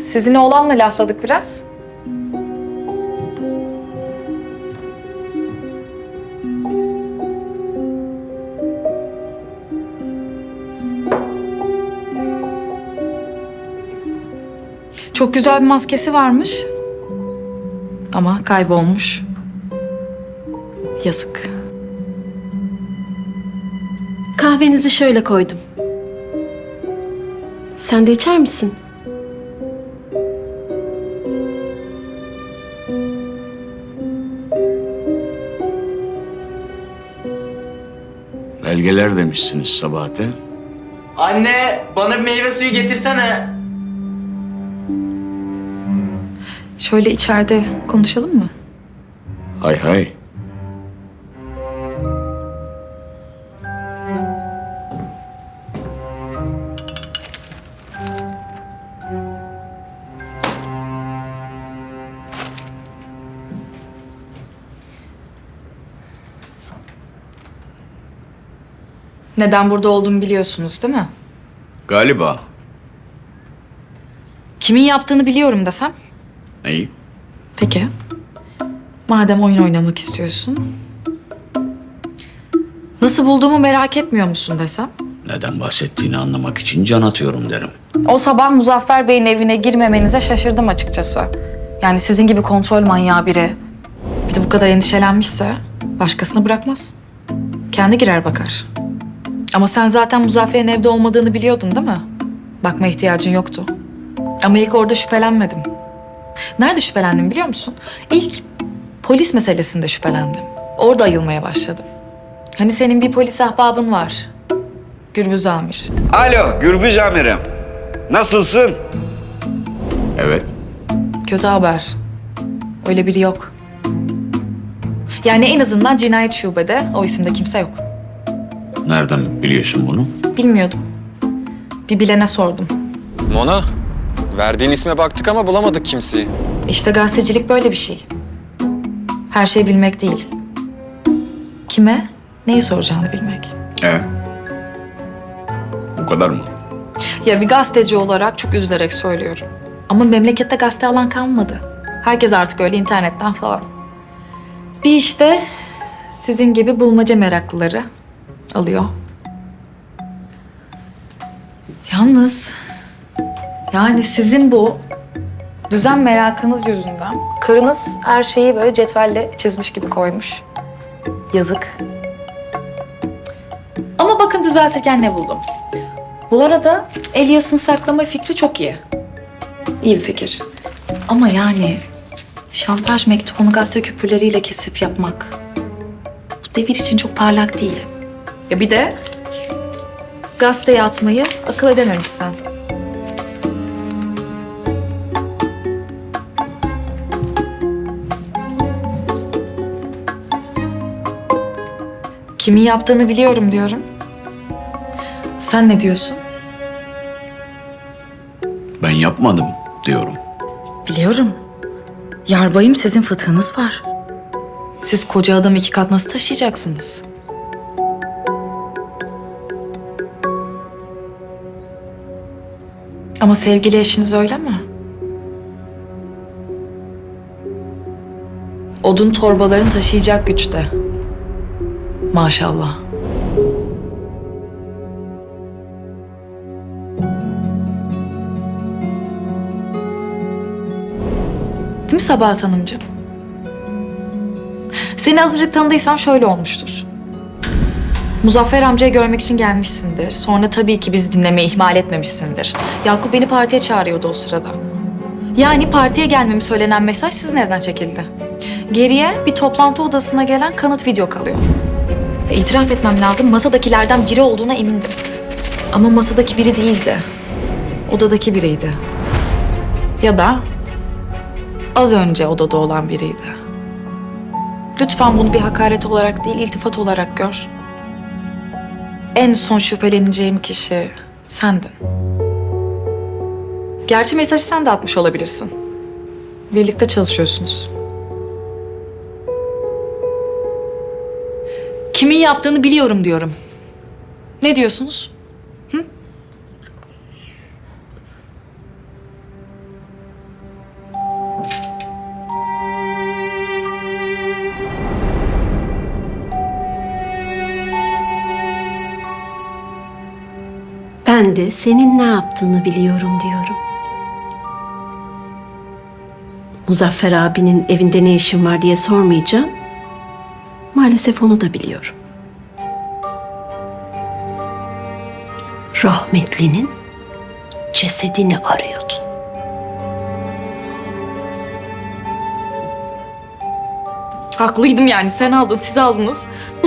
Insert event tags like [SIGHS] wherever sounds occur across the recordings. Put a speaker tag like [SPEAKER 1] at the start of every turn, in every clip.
[SPEAKER 1] Sizin oğlanla lafladık biraz. Çok güzel bir maskesi varmış. Ama kaybolmuş. Yazık.
[SPEAKER 2] Kahvenizi şöyle koydum. Sen de içer misin?
[SPEAKER 3] Belgeler demişsiniz Sabahat'e.
[SPEAKER 4] Anne bana bir meyve suyu getirsene.
[SPEAKER 1] Şöyle içeride konuşalım mı?
[SPEAKER 3] Hay hay.
[SPEAKER 1] Neden burada olduğumu biliyorsunuz değil mi?
[SPEAKER 3] Galiba.
[SPEAKER 1] Kimin yaptığını biliyorum desem?
[SPEAKER 3] Neyi?
[SPEAKER 1] Peki. Madem oyun oynamak istiyorsun. Nasıl bulduğumu merak etmiyor musun desem?
[SPEAKER 3] Neden bahsettiğini anlamak için can atıyorum derim.
[SPEAKER 1] O sabah Muzaffer Bey'in evine girmemenize şaşırdım açıkçası. Yani sizin gibi kontrol manyağı biri. Bir de bu kadar endişelenmişse başkasını bırakmaz. Kendi girer bakar. Ama sen zaten Muzaffer'in evde olmadığını biliyordun değil mi? Bakma ihtiyacın yoktu. Ama ilk orada şüphelenmedim. Nerede şüphelendim biliyor musun? İlk polis meselesinde şüphelendim. Orada ayılmaya başladım. Hani senin bir polis ahbabın var. Gürbüz Amir.
[SPEAKER 5] Alo Gürbüz amirim. Nasılsın?
[SPEAKER 3] Evet.
[SPEAKER 1] Kötü haber. Öyle biri yok. Yani en azından cinayet şubede o isimde kimse yok.
[SPEAKER 3] Nereden biliyorsun bunu?
[SPEAKER 1] Bilmiyordum. Bir bilene sordum.
[SPEAKER 6] Mona, verdiğin isme baktık ama bulamadık kimseyi.
[SPEAKER 1] İşte gazetecilik böyle bir şey. Her şeyi bilmek değil. Kime, neyi soracağını bilmek.
[SPEAKER 3] E. Bu kadar mı?
[SPEAKER 1] Ya bir gazeteci olarak çok üzülerek söylüyorum. Ama memlekette gazete alan kalmadı. Herkes artık öyle internetten falan. Bir işte sizin gibi bulmaca meraklıları alıyor. Yalnız yani sizin bu düzen merakınız yüzünden karınız her şeyi böyle cetvelle çizmiş gibi koymuş. Yazık. Ama bakın düzeltirken ne buldum. Bu arada Elias'ın saklama fikri çok iyi. İyi bir fikir. Ama yani şantaj mektubunu gazete küpürleriyle kesip yapmak bu devir için çok parlak değil. Ya bir de gazeteye atmayı akıl edememişsin. Kimin yaptığını biliyorum diyorum. Sen ne diyorsun?
[SPEAKER 3] Ben yapmadım diyorum.
[SPEAKER 1] Biliyorum. Yarbayım sizin fıtığınız var. Siz koca adamı iki kat nasıl taşıyacaksınız? Ama sevgili eşiniz öyle mi? Odun torbalarını taşıyacak güçte. Maşallah. Değil mi Sabahat Hanımcığım? Seni azıcık tanıdıysam şöyle olmuştur. Muzaffer amcayı görmek için gelmişsindir. Sonra tabii ki bizi dinlemeyi ihmal etmemişsindir. Yakup beni partiye çağırıyordu o sırada. Yani partiye gelmemi söylenen mesaj sizin evden çekildi. Geriye bir toplantı odasına gelen kanıt video kalıyor. Ve itiraf etmem lazım masadakilerden biri olduğuna emindim. Ama masadaki biri değildi. Odadaki biriydi. Ya da az önce odada olan biriydi. Lütfen bunu bir hakaret olarak değil, iltifat olarak gör. En son şüpheleneceğim kişi sendin. Gerçi mesajı sen de atmış olabilirsin. Birlikte çalışıyorsunuz. Kimin yaptığını biliyorum diyorum. Ne diyorsunuz?
[SPEAKER 2] Ben de senin ne yaptığını biliyorum diyorum. Muzaffer abinin evinde ne işin var diye sormayacağım. Maalesef onu da biliyorum. Rahmetlinin cesedini arıyordun.
[SPEAKER 1] Haklıydım yani sen aldın siz aldınız. [LAUGHS]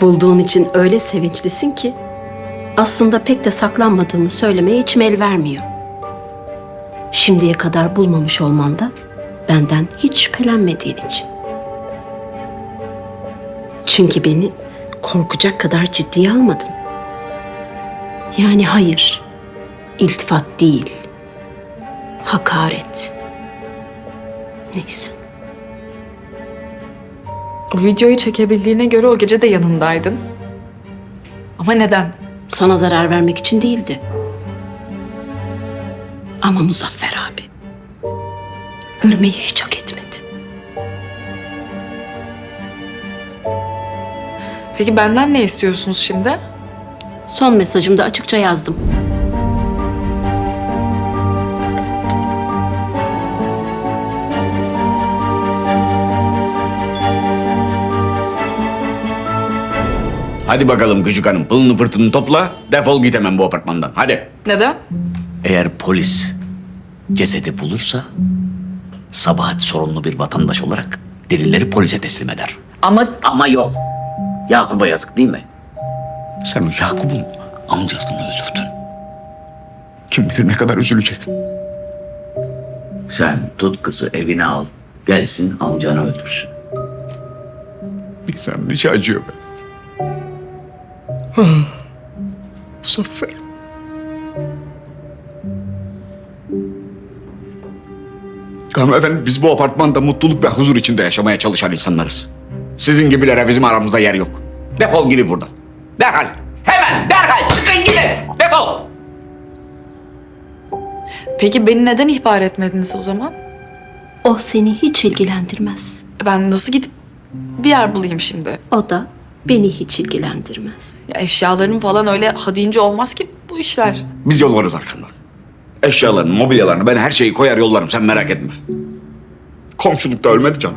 [SPEAKER 2] Bulduğun için öyle sevinçlisin ki aslında pek de saklanmadığımı söylemeye içim el vermiyor. Şimdiye kadar bulmamış olman da benden hiç şüphelenmediğin için. Çünkü beni korkacak kadar ciddiye almadın. Yani hayır, iltifat değil, hakaret. Neyse.
[SPEAKER 1] O videoyu çekebildiğine göre o gece de yanındaydın. Ama neden?
[SPEAKER 2] Sana zarar vermek için değildi. Ama Muzaffer abi ölmeyi hiç hak etmedi.
[SPEAKER 1] Peki benden ne istiyorsunuz şimdi?
[SPEAKER 2] Son mesajımda açıkça yazdım.
[SPEAKER 3] Hadi bakalım küçük hanım pılını pırtını topla defol git hemen bu apartmandan hadi.
[SPEAKER 1] Neden?
[SPEAKER 3] Eğer polis cesedi bulursa Sabahat sorunlu bir vatandaş olarak delilleri polise teslim eder.
[SPEAKER 1] Ama
[SPEAKER 3] Ama yok. Yakup'a yazık değil mi? Sen o Yakup'un amcasını öldürdün. Kim bilir ne kadar üzülecek. Sen tut kızı evine al. Gelsin amcanı öldürsün. İnsanın içi acıyor be. [SIGHS] Muzaffer. Hanımefendi biz bu apartmanda mutluluk ve huzur içinde yaşamaya çalışan insanlarız. Sizin gibilere bizim aramızda yer yok. Defol gidin buradan. Derhal. Hemen derhal çıkın gidin. Defol.
[SPEAKER 1] peki beni neden ihbar etmediniz o zaman?
[SPEAKER 2] O seni hiç ilgilendirmez.
[SPEAKER 1] Ben nasıl gidip bir yer bulayım şimdi?
[SPEAKER 2] O da beni hiç ilgilendirmez.
[SPEAKER 1] Ya eşyalarım falan öyle ha deyince olmaz ki bu işler.
[SPEAKER 3] Biz yollarız arkandan. Eşyalarını, mobilyalarını ben her şeyi koyar yollarım sen merak etme. Komşulukta ölmedi can.